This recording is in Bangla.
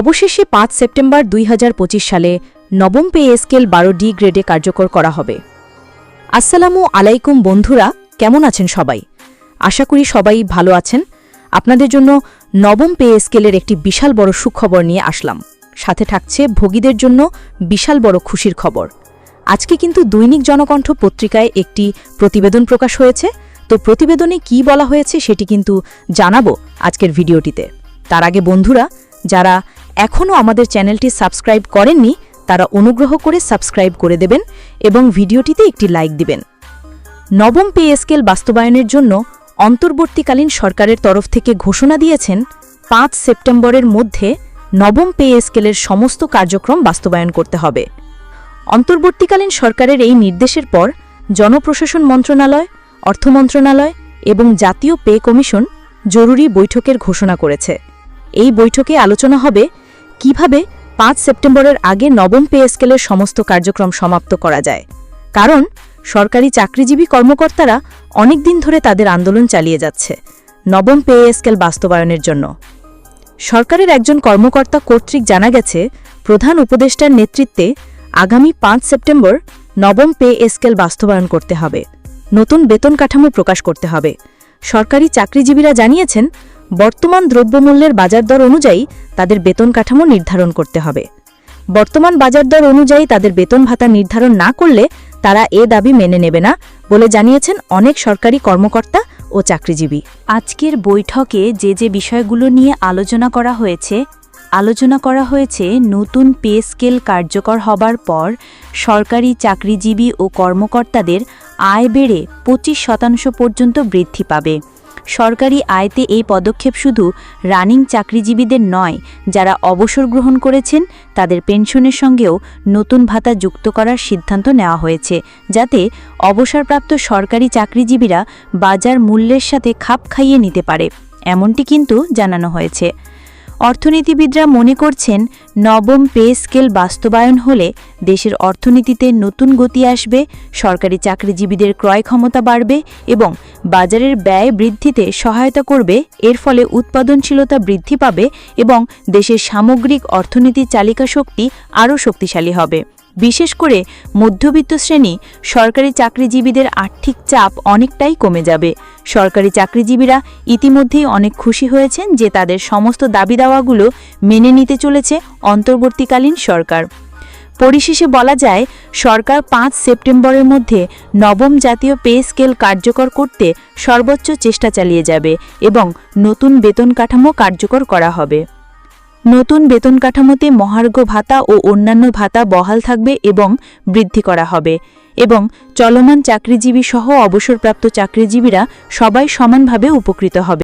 অবশেষে পাঁচ সেপ্টেম্বর দুই হাজার পঁচিশ সালে নবম পে স্কেল বারো ডি গ্রেডে কার্যকর করা হবে। আসসালামু আলাইকুম বন্ধুরা, কেমন আছেন সবাই? আশা করি সবাই ভালো আছেন। আপনাদের জন্য নবম পে স্কেলের একটি বিশাল বড় সুখবর নিয়ে আসলাম। সাথে থাকছে ভোগীদের জন্য বিশাল বড় খুশির খবর। আজকে কিন্তু দৈনিক জনকণ্ঠ পত্রিকায় একটি প্রতিবেদন প্রকাশ হয়েছে। তো প্রতিবেদনে কি বলা হয়েছে সেটি কিন্তু জানাব আজকের ভিডিওটিতে। তার আগে বন্ধুরা, যারা এখনও আমাদের চ্যানেলটি সাবস্ক্রাইব করেননি, তারা অনুগ্রহ করে সাবস্ক্রাইব করে দেবেন এবং ভিডিওটিতে একটি লাইক দিবেন। নবম পে স্কেল বাস্তবায়নের জন্য অন্তর্বর্তীকালীন সরকারের তরফ থেকে ঘোষণা দিয়েছেন, পাঁচ সেপ্টেম্বরের মধ্যে নবম পে স্কেলের সমস্ত কার্যক্রম বাস্তবায়ন করতে হবে। অন্তর্বর্তীকালীন সরকারের এই নির্দেশের পর জনপ্রশাসন মন্ত্রণালয়, অর্থ মন্ত্রণালয় এবং জাতীয় পে কমিশন জরুরি বৈঠকের ঘোষণা করেছে। এই বৈঠকে আলোচনা হবে কীভাবে পাঁচ সেপ্টেম্বরের আগে নবম পে স্কেলের সমস্ত কার্যক্রম সমাপ্ত করা যায়? কারণ সরকারি চাকরিজীবী কর্মকর্তারা অনেক দিন ধরে তাদের আন্দোলন চালিয়ে যাচ্ছে নবম পে স্কেল বাস্তবায়নের জন্য। সরকারের একজন কর্মকর্তা কর্তৃক জানা গেছে, প্রধান উপদেষ্টার নেতৃত্বে আগামী পাঁচ সেপ্টেম্বর নবম পে স্কেল বাস্তবায়ন করতে হবে। নতুন বেতন কাঠামো প্রকাশ করতে হবে। সরকারি চাকরিজীবীরা জানিয়েছেন বর্তমান দ্রব্যমূল্যের বাজার দর অনুযায়ী তাদের বেতন কাঠামো নির্ধারণ করতে হবে। বর্তমান বাজার দর অনুযায়ী তাদের বেতন ভাতা নির্ধারণ না করলে তারা এ দাবি মেনে নেবে না বলে জানিয়েছেন অনেক সরকারি কর্মকর্তা ও চাকরিজীবী। আজকের বৈঠকে যে যে বিষয়গুলো নিয়ে আলোচনা করা হয়েছে, আলোচনা করা হয়েছে নতুন পে স্কেল কার্যকর হবার পর সরকারি চাকরিজীবী ও কর্মকর্তাদের আয় বেড়ে পঁচিশ শতাংশ পর্যন্ত বৃদ্ধি পাবে। সরকারি আয়তে এই পদক্ষেপ শুধু রানিং চাকরিজীবীদের নয়, যারা অবসর গ্রহণ করেছেন, তাদের পেনশনের সঙ্গেও নতুন ভাতা যুক্ত করার সিদ্ধান্ত নেওয়া হয়েছে, যাতে অবসরপ্রাপ্ত সরকারি চাকরিজীবীরা বাজার মূল্যের সাথে খাপ খাইয়ে নিতে পারে। এমনটি কিন্তু জানানো হয়েছে। অর্থনীতিবিদরা মনে করছেন নবম পে স্কেল বাস্তবায়ন হলে দেশের অর্থনীতিতে নতুন গতি আসবে, সরকারি চাকরিজীবীদের ক্রয় ক্ষমতা বাড়বে এবং বাজারের ব্যয় বৃদ্ধিতে সহায়তা করবে, এর ফলে উৎপাদনশীলতা বৃদ্ধি পাবে এবং দেশের সামগ্রিক অর্থনীতির চালিকা শক্তি আরও শক্তিশালী হবে। বিশেষ করে মধ্যবিত্ত শ্রেণি, সরকারি চাকরিজীবীদের আর্থিক চাপ অনেকটাই কমে যাবে। সরকারি চাকরিজীবীরা ইতিমধ্যেই অনেক খুশি হয়েছেন যে তাদের সমস্ত দাবি দাওয়াগুলো মেনে নিতে চলেছে অন্তর্বর্তীকালীন সরকার। পরিশেষে বলা যায়, সরকার পাঁচ সেপ্টেম্বরের মধ্যে নবম জাতীয় পে স্কেল কার্যকর করতে সর্বোচ্চ চেষ্টা চালিয়ে যাবে এবং নতুন বেতন কাঠামো কার্যকর করা হবে। নতুন বেতন কাঠামোতে মহার্ঘ ভাতা ও অন্যান্য ভাতা বহাল থাকবে এবং বৃদ্ধি করা হবে। এবং চলমান চাকরিজীবী সহ অবসরপ্রাপ্ত চাকরিজীবীরা সবাই সমানভাবে উপকৃত হবে।